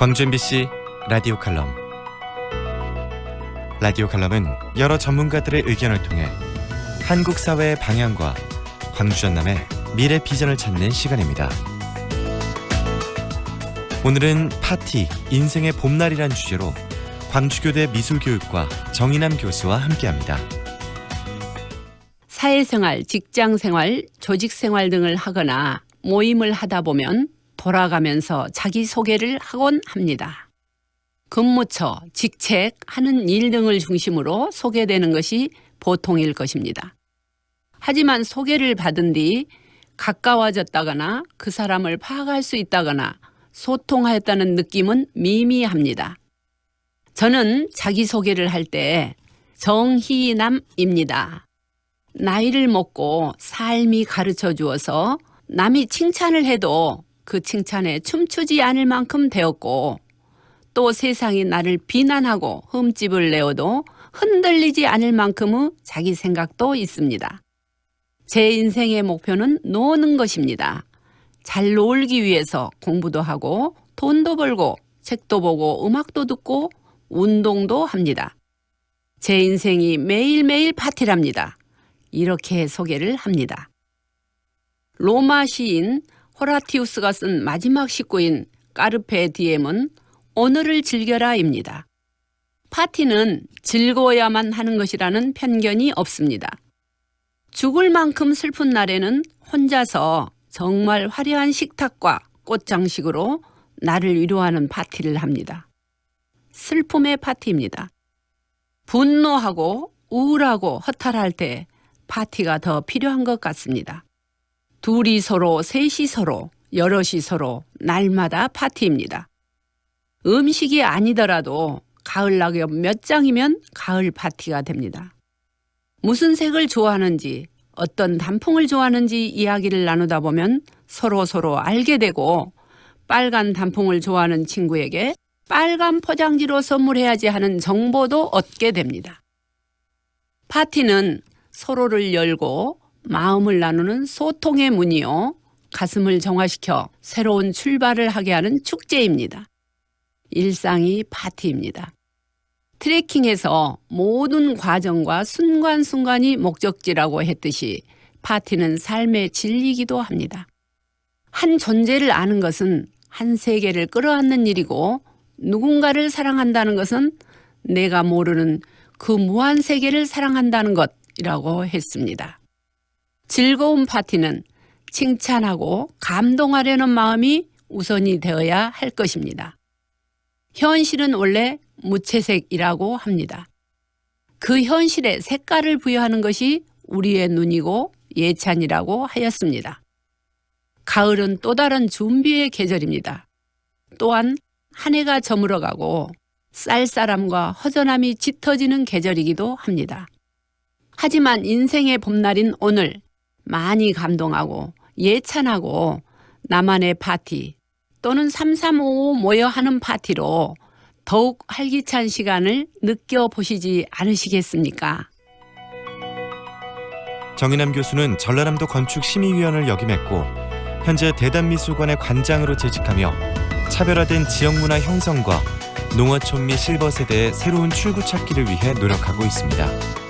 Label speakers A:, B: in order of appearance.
A: 광주 MBC 라디오 칼럼 라디오 칼럼은 여러 전문가들의 의견을 통해 한국 사회의 방향과 광주 전남의 미래 비전을 찾는 시간입니다. 오늘은 파티 인생의 봄날이란 주제로 광주교대 미술교육과 정인남 교수와 함께합니다.
B: 사회생활, 직장생활, 조직생활 등을 하거나 모임을 하다 보면 돌아가면서 자기소개를 하곤 합니다. 근무처, 직책, 하는 일 등을 중심으로 소개되는 것이 보통일 것입니다. 하지만 소개를 받은 뒤 가까워졌다거나 그 사람을 파악할 수 있다거나 소통하였다는 느낌은 미미합니다. 저는 자기소개를 할 때 정희남입니다. 나이를 먹고 삶이 가르쳐 주어서 남이 칭찬을 해도 그 칭찬에 춤추지 않을 만큼 되었고 또 세상이 나를 비난하고 흠집을 내어도 흔들리지 않을 만큼의 자기 생각도 있습니다. 제 인생의 목표는 노는 것입니다. 잘 놀기 위해서 공부도 하고 돈도 벌고 책도 보고 음악도 듣고 운동도 합니다. 제 인생이 매일매일 파티랍니다. 이렇게 소개를 합니다. 로마 시인 호라티우스가 쓴 마지막 식구인 까르페 디엠은 오늘을 즐겨라입니다. 파티는 즐거워야만 하는 것이라는 편견이 없습니다. 죽을 만큼 슬픈 날에는 혼자서 정말 화려한 식탁과 꽃장식으로 나를 위로하는 파티를 합니다. 슬픔의 파티입니다. 분노하고 우울하고 허탈할 때 파티가 더 필요한 것 같습니다. 둘이 서로, 셋이 서로, 여럿이 서로, 날마다 파티입니다. 음식이 아니더라도 가을 낙엽 몇 장이면 가을 파티가 됩니다. 무슨 색을 좋아하는지, 어떤 단풍을 좋아하는지 이야기를 나누다 보면 서로 서로 알게 되고 빨간 단풍을 좋아하는 친구에게 빨간 포장지로 선물해야지 하는 정보도 얻게 됩니다. 파티는 서로를 열고 마음을 나누는 소통의 문이요. 가슴을 정화시켜 새로운 출발을 하게 하는 축제입니다. 일상이 파티입니다. 트레킹에서 모든 과정과 순간순간이 목적지라고 했듯이 파티는 삶의 진리이기도 합니다. 한 존재를 아는 것은 한 세계를 끌어안는 일이고 누군가를 사랑한다는 것은 내가 모르는 그 무한 세계를 사랑한다는 것이라고 했습니다. 즐거운 파티는 칭찬하고 감동하려는 마음이 우선이 되어야 할 것입니다. 현실은 원래 무채색이라고 합니다. 그 현실에 색깔을 부여하는 것이 우리의 눈이고 예찬이라고 하였습니다. 가을은 또 다른 준비의 계절입니다. 또한 한 해가 저물어가고 쌀쌀함과 허전함이 짙어지는 계절이기도 합니다. 하지만 인생의 봄날인 오늘 많이 감동하고 예찬하고 나만의 파티 또는 3355 모여 하는 파티로 더욱 활기찬 시간을 느껴보시지 않으시겠습니까?
A: 정인남 교수는 전라남도 건축심의위원을 역임했고 현재 대단미술관의 관장으로 재직하며 차별화된 지역문화 형성과 농어촌 및 실버 세대의 새로운 출구 찾기를 위해 노력하고 있습니다.